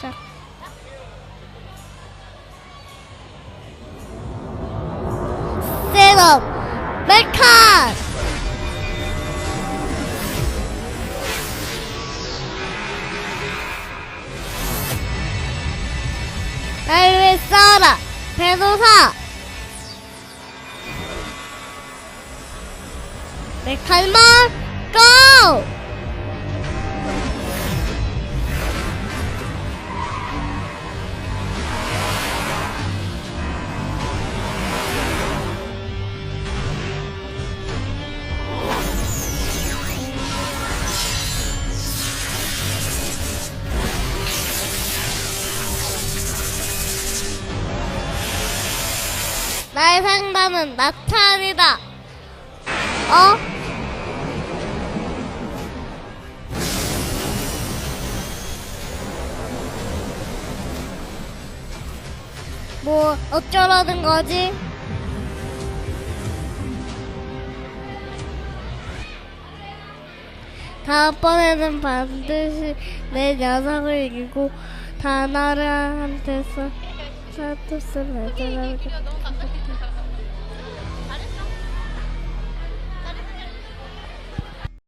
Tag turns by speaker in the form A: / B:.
A: 짝. 셋업 메카 날왜 싸라 배도사 메칼만 고! 나의 상담은 나찬이다. 어? 뭐 어쩌라는 거지? 다음번에는 반드시 내 녀석을 이기고 다나라한테서 사토스를 해달라고